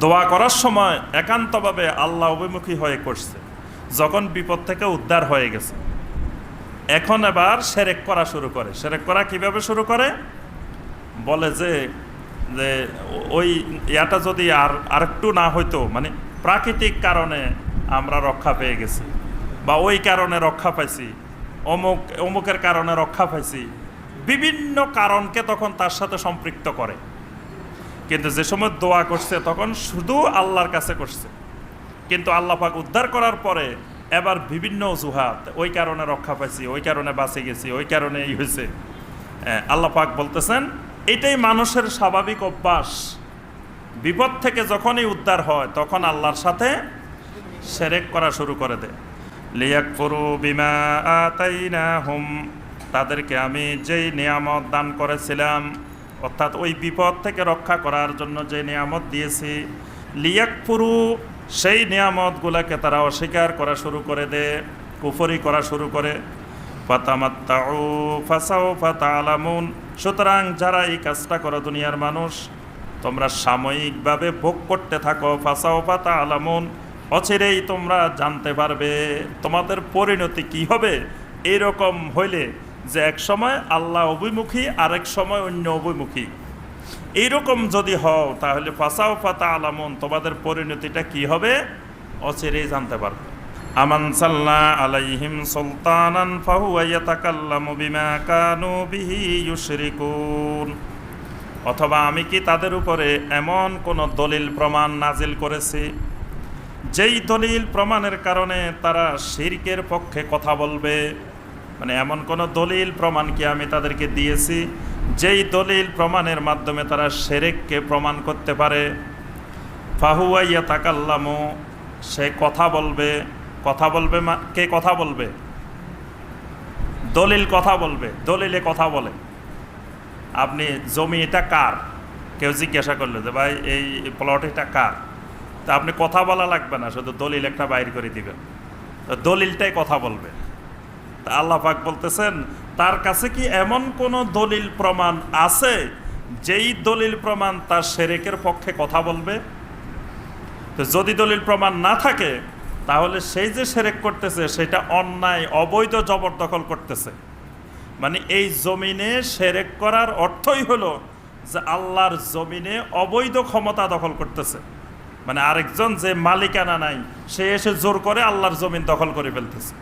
দোয়া করার সময় একান্তভাবে আল্লাহ অভিমুখী হয়ে করছে, যখন বিপদ থেকে উদ্ধার হয়ে গেছে। এখন এবার সেরেক করা শুরু করে। সেরেক করা কীভাবে শুরু করে? বলে যে যে ওই ইয়াটা যদি আর, আরেকটু না হইতো মানে প্রাকৃতিক কারণে আমরা রক্ষা পেয়ে গেছি, বা ওই কারণে রক্ষা পাইছি, অমুক, অমুকের কারণে রক্ষা পাইছি, বিভিন্ন কারণকে তখন তার সাথে সম্পৃক্ত করে। কিন্তু যে সময় দোয়া করছে তখন শুধু আল্লাহর কাছে করছে। কিন্তু আল্লাহ পাক উদ্ধার করার পরে এবার বিভিন্ন অজুহাত ওই কারণে রক্ষা পাইছি ওই কারণে বাঁচে গেছি ওই কারণে এই হয়েছে। হ্যাঁ, আল্লাহ পাক বলতেছেন এটাই মানুষের স্বাভাবিক অভ্যাস। বিপদ থেকে যখনই উদ্ধার হয় তখন আল্লাহর সাথে সেরেক করা শুরু করে দেয়। লিয়াক ফুরু বিমা আতাইনা হুম তাদেরকে আমি যেই নিয়ামত দান করেছিলাম অর্থাৎ ওই বিপদ থেকে রক্ষা করার জন্য যে নিয়ামত দিয়েছি লিয়াকপুরু সেই নিয়ামতগুলোকে তারা অস্বীকার করা শুরু করে দেয় কুফরি করা শুরু করে। সুতরাং যারা এই কাজটা করো দুনিয়ার মানুষ, তোমরা সাময়িকভাবে ভোগ করতে থাকো। ফাসাউফা আলামুন অচিরেই তোমরা জানতে পারবে তোমাদের পরিণতি কি হবে। এরকম হইলে যে এক সময় আল্লাহ অভিমুখী, আরেক সময় অন্য অভিমুখী। এইরকম যদি হও, তাহলে ফাসাও ফাতা আলামুন, তোমাদের পরিণতিটা কি হবে? অচিরেই জানতে পারবে। আমান সাল্লাহ আলাইহিম সুলতানান ফাহুয়া ইয়াতাকাল্লামু বিমা কানু বিহি ইউশরিকুন। অথবা আমি কি তাদের উপরে এমন কোন দলিল প্রমাণ নাজিল করেছি? যেই দলিল প্রমাণের কারণে তারা শিরকের পক্ষে কথা বলবে মানে এমন কোন দলিল প্রমাণ কি আমি তাদেরকে দিয়েছি? যেই দলিল প্রমাণের মাধ্যমে তারা সেরেককে প্রমাণ করতে পারে। ফাহুয়াইয়া তাকাল্লামু সে কথা বলবে। কথা বলবে কে কথা বলবে? দলিল কথা বলবে, দলিলে কথা বলে। আপনি জমি এটা কার? কেউ জিজ্ঞাসা করল যে, ভাই, এই প্লট এটা কার? তা আপনি কথা বলা লাগবে না, শুধু দলিল একটা বাইর করে দিবেন। তো দলিলটাই কথা বলবে। আল্লাহ পাক বলতেছেন, তার কাছে কি এমন কোন দলিল প্রমাণ আছে, যেই দলিল প্রমাণ তার সেরেকের পক্ষে কথা বলবে? তো যদি দলিল প্রমাণ না থাকে, তাহলে সেই যে সেরেক করতেছে, সেটা অন্যায়, অবৈধ জবরদখল করতেছে। মানে এই জমিনে সেরেক করার অর্থই হলো যে আল্লাহর জমিনে অবৈধ ক্ষমতা দখল করতেছে। মানে আরেকজন যে মালিকানা নাই, সে এসে জোর করে আল্লাহর জমিন দখল করে ফেলতেছে।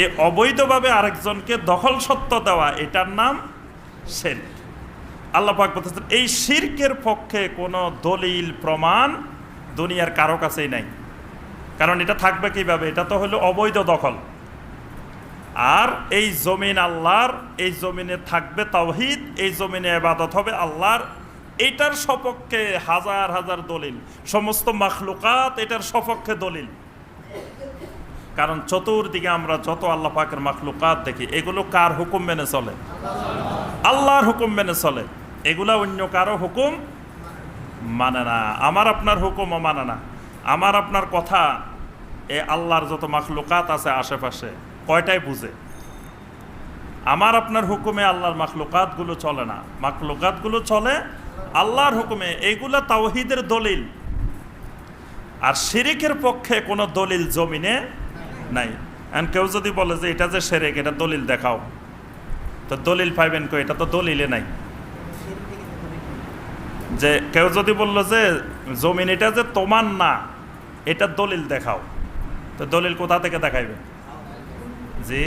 এই অবৈধভাবে আরেকজনকে দখল সত্য দেওয়া, এটার নাম শেরক আল্লাহ পাক বলতেছেন, এই শির্কের পক্ষে কোনো দলিল, প্রমাণ দুনিয়ার কারও কাছেই নাই। কারণ এটা থাকবে কীভাবে? এটা তো হলো অবৈধ দখল। আর এই জমিন আল্লাহর, এই জমিনে থাকবে তাওহিদ, এই জমিনে এবাদত হবে আল্লাহর, এটার সপক্ষে হাজার হাজার দলিল। সমস্ত মাখলুকাত এটার সপক্ষে দলিল। কারণ চতুর্দিকে আমরা যত আল্লাহ পাকের মাখলুকাত দেখি, এগুলো কার হুকুম মেনে চলে? আল্লাহর হুকুম মেনে চলে। এগুলা অন্য কারও হুকুম মানে না। আমার আপনার হুকুমও মানে না। আমার আপনার কথা, এ আল্লাহর যত মাখলুকাত আছে আশেপাশে, কয়টাই বুঝে? আমার আপনার হুকুমে আল্লাহর মাখলুকাতগুলো চলে না। মাখলুকাতগুলো চলে আল্লাহর হুকুমে। এইগুলো তাওহিদের দলিল। আর শিরিকের পক্ষে কোনো দলিল জমিনে নাই। এখন কেউ যদি বলে যে এটা যে সেরেক, এটা দলিল দেখাও। তো দলিল পাইবেন কো এটা তো দলিলে নাই। যে কেউ যদি বলল যে জমিন এটা যে তোমার না, এটা দলিল দেখাও। তো দলিল কোথা থেকে দেখাইবে? জি?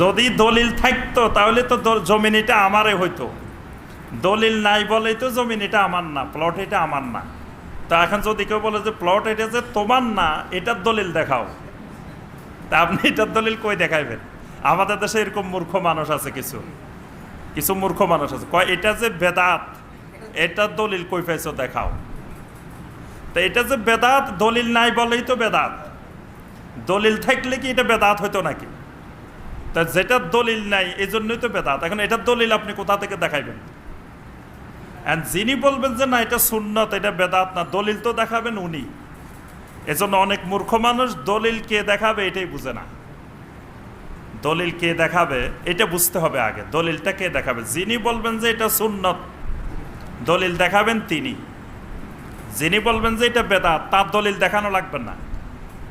যদি দলিল থাকতো, তাহলে তো জমিন এটা আমারে হইতো। দলিল নাই বলেই তো জমিন এটা আমার না, প্লট এটা আমার না। তা এখন যদি কেউ বলে যে প্লট এটা যে তোমার না, এটার দলিল দেখাও। তা আপনি এটার দলিল কই দেখাইবেন? আমাদের দেশে এরকম মূর্খ মানুষ আছে কিছু। কিছু মূর্খ মানুষ আছে। কয়, এটা যে বেদাত, এটার দলিল কই পাইছো দেখাও। তা এটা যে বেদাত, দলিল নাই বলেই তো বেদাত। দলিল থাকলে কি এটা বেদাত হইতো নাকি? তা যেটার দলিল নাই এই জন্যই তো বেদাত। এখন এটার দলিল আপনি কোথা থেকে দেখাইবেন? And যিনি বলবেন যে না, এটা সুন্নত, এটা বেদাত না, দলিল তো দেখাবেন উনি। এজন্য অনেক মূর্খ মানুষ দলিল কে দেখাবে এটাই বুঝে না। দলিল কে দেখাবে, এটা বুঝতে হবে আগে, দলিলটা কে দেখাবে? যিনি বলবেন যে এটা সুন্নত, দলিল দেখাবেন তিনি। যিনি বলবেন যে এটা বেদাত, তার দলিল দেখানো লাগবে না।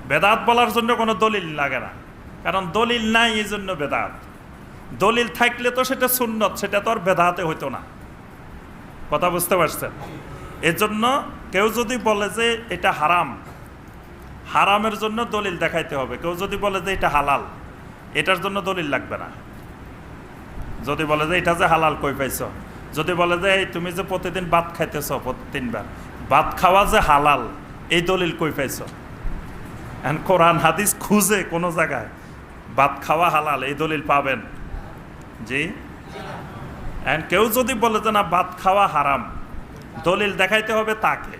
বেদাত বলার জন্য কোনো দলিল লাগে না। কারণ দলিল নাই এই জন্য বেদাত। দলিল থাকলে তো সেটা সুন্নত, সেটা তো আর বেদাতে হইতো না। কথা বুঝতে পারছেন? এজন্য কেউ যদি বলে যে এটা হারাম, হারামের জন্য দলিল দেখাইতে হবে। কেউ যদি বলে যে এটা হালাল, এটার জন্য দলিল লাগবে না। যদি বলে যে এটা যে হালাল, কই পাইছ? যদি বলে যে তুমি যে প্রতিদিন ভাত খাইতেছ তিনবার ভাত খাওয়া যে হালাল, এই দলিল কই পাইছ? এখন কোরআন, হাদিস খুঁজে কোনো জায়গায় ভাত খাওয়া হালাল, এই দলিল পাবেন। জি? এখন কেউ যদি বলে যে না, ভাত খাওয়া হারাম, দলিল দেখাইতে হবে তাকে।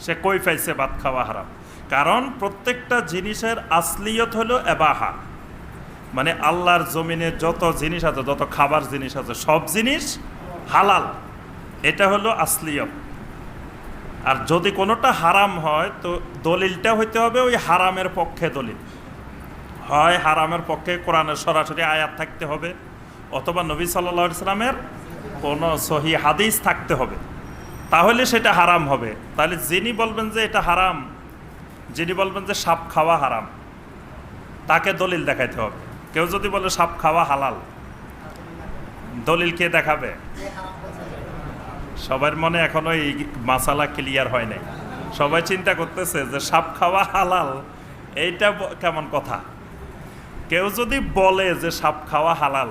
সে কই পাইছে ভাত খাওয়া হারাম? কারণ প্রত্যেকটা জিনিসের আসলিয়ত হলো এবাহা। মানে আল্লাহর জমিনে যত জিনিস আছে, যত খাবার জিনিস আছে, সব জিনিস হালাল। এটা হলো আসলিয়ত। আর যদি কোনোটা হারাম হয়, তো দলিলটা হইতে হবে ওই হারামের পক্ষে দলিল। হয় হারামের পক্ষে কোরআনের সরাসরি আয়াত থাকতে হবে। অথবা নবী সাল্লা ইসলামের কোনো সহি হাদিস থাকতে হবে। তাহলে সেটা হারাম হবে। তাহলে যিনি বলবেন যে এটা হারাম, যিনি বলবেন যে সাপ খাওয়া হারাম, তাকে দলিল দেখাইতে হবে। কেউ যদি বলে সাপ খাওয়া হালাল, দলিল কে দেখাবে? সবার মনে এখনও এই মাসালা ক্লিয়ার হয় নাই। সবাই চিন্তা করতেছে যে সাপ খাওয়া হালাল, এইটা কেমন কথা? কেউ যদি বলে যে সাপ খাওয়া হালাল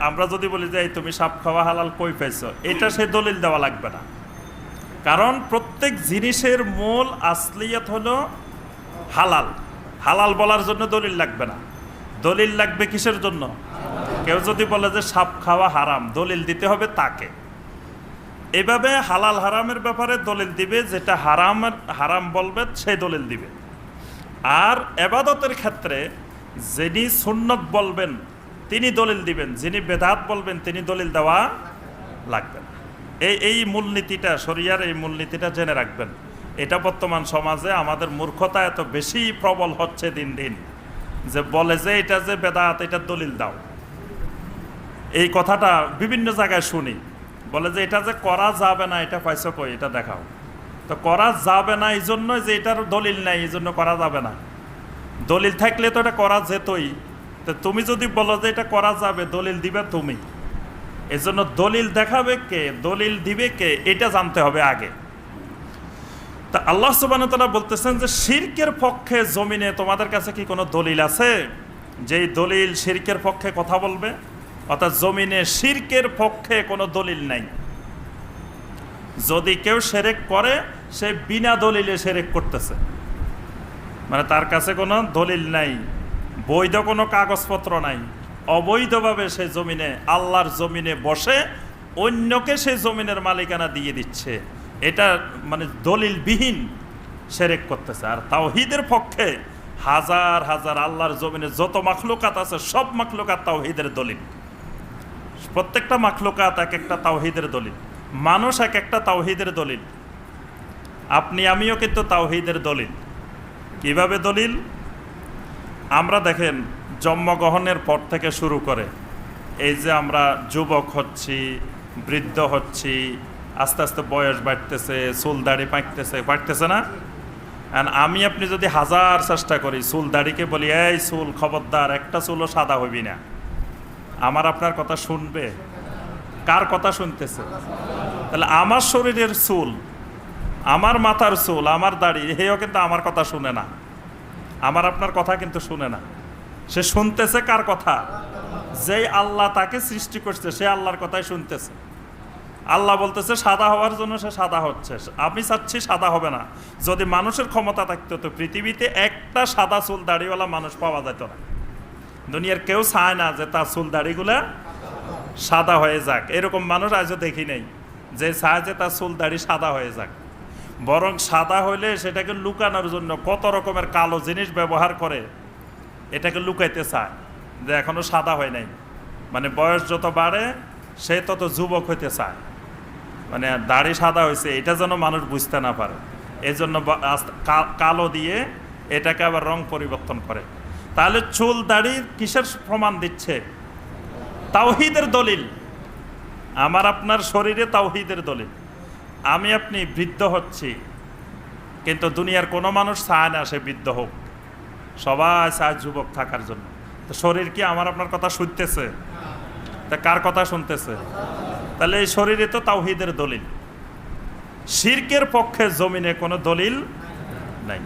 আমরা যদি বলি যে তুমি সাপ খাওয়া হালাল কই পাইছো? এটা সে দলিল দেওয়া লাগবে না। কারণ প্রত্যেক জিনিসের মূল আসলিয়ত হলো হালাল। হালাল বলার জন্য দলিল লাগবে না। দলিল লাগবে কিসের জন্য? কেউ যদি বলে যে, সাপ খাওয়া হারাম দলিল দিতে হবে তাকে। এভাবে হালাল হারামের ব্যাপারে দলিল দিবে, যেটা হারাম হারাম বলবে সেই দলিল দিবে। আর এবাদতের ক্ষেত্রে যিনি সুন্নত বলবেন তিনি দলিল দিবেন, যিনি বেদাত বলবেন তিনি দলিল দেওয়া লাগবে এই এই মূলনীতিটা, শরিয়ার এই মূলনীতিটা জেনে রাখবেন। এটা বর্তমান সমাজে আমাদের মূর্খতা এত বেশি প্রবল হচ্ছে দিন দিন যে বলে যে এটা যে বেদাত, এটা দলিল দাও। এই কথাটা বিভিন্ন জায়গায় শুনি। বলে যে এটা যে করা যাবে না, এটা পাইছো কই? এটা দেখাও। তো করা যাবে না এই জন্য যে এটার দলিল নাই, এই জন্য করা যাবে না। দলিল থাকলে তো এটা করা যেতই। তো তুমি যদি বলো যে এটা করা যাবে, দলিল দিবে তুমি। এজন্য দলিল দেখাবে কে, দলিল দিবে কে, এটা জানতে হবে আগে। তা আল্লাহ সুবান তালা বলতেছেন যে শিরকের পক্ষে জমিনে তোমাদের কাছে কি কোনো দলিল আছে? যেই দলিল শিরকের পক্ষে কথা বলবে, অর্থাৎ জমিনে শিরকের পক্ষে কোনো দলিল নাই। যদি কেউ সেরেক করে, সে বিনা দলিলে সেরেক করতেছে। মানে তার কাছে কোনো দলিল নাই। বৈধ কোনো কাগজপত্র নাই। অবৈধভাবে সে জমিনে, আল্লাহর জমিনে বসে অন্যকে সে জমিনের মালিকানা দিয়ে দিচ্ছে। এটা মানে দলিলবিহীন সেরেক করতেছে। আর তাওহিদের পক্ষে হাজার হাজার আল্লাহর জমিনে যত মাখলুকাত আছে, সব মাখলুকাত তাওহিদের দলিল। প্রত্যেকটা মাখলুকাত এক একটা তাওহিদের দলিল। মানুষ এক একটা তাওহিদের দলিল। আপনি, আমিও কিন্তু তাওহিদের দলিল। কীভাবে দলিল? আমরা দেখেন, জন্মগ্রহণের পর থেকে শুরু করে। এই যে আমরা যুবক হচ্ছি, বৃদ্ধ হচ্ছি, আস্তে আস্তে বয়স বাড়তেছে চুল দাড়ি পাকতেছে পাকতেছে না? আমি আপনি যদি হাজার চেষ্টা করি চুল দাড়িকে বলি, এই চুল খবরদার, একটা চুলও সাদা হইবি না। আমার আপনার কথা শুনবে? কার কথা শুনতেছে? তাহলে আমার শরীরের চুল, আমার মাথার চুল, আমার দাড়ি হেও কিন্তু আমার কথা শুনে না। আমার আপনার কথা কিন্তু শুনে না। সে শুনতেছে কার কথা? যেই আল্লাহ তাকে সৃষ্টি করছে, সে আল্লাহর কথাই শুনতেছে। আল্লাহ বলতেছে, সাদা হওয়ার জন্য সে সাদা হচ্ছে। আমি চাচ্ছি সাদা হবে না। যদি মানুষের ক্ষমতা থাকতো, তো পৃথিবীতে একটা সাদা চুল দাড়িওয়ালা মানুষ পাওয়া যেত না। দুনিয়ার কেউ চায় না যে তার চুল দাড়িগুলো সাদা হয়ে যাক। এরকম মানুষ আজও দেখি নাই। যে চায় যে তার চুল দাড়ি সাদা হয়ে যাক। বরং সাদা হইলে সেটাকে লুকানোর জন্য কত রকমের কালো জিনিস ব্যবহার করে এটাকে লুকাইতে চায়। যে এখনও সাদা হয় নাই। মানে বয়স যত বাড়ে, সে তত যুবক হইতে চায়। মানে দাড়ি সাদা হয়েছে এটা যেন মানুষ বুঝতে না পারে। এই জন্য কালো দিয়ে এটাকে আবার রং পরিবর্তন করে। তাহলে চুল দাড়ি কিসের প্রমাণ দিচ্ছে? তাওহিদের দলিল। আমার আপনার শরীরে তাওহিদের দলিল। আমি আপনি বৃদ্ধ হচ্ছি, কিন্তু দুনিয়ার কোনো মানুষ চায় না সে বৃদ্ধ হোক। সবাই চায় যুবক থাকার জন্য। তো শরীর কি আমার আপনার কথা শুনতেছে? তা কার কথা শুনতেছে? তাহলে এই শরীরে তো তাওহিদের দলিল। শির্কের পক্ষে জমিনে কোনো দলিল নাই।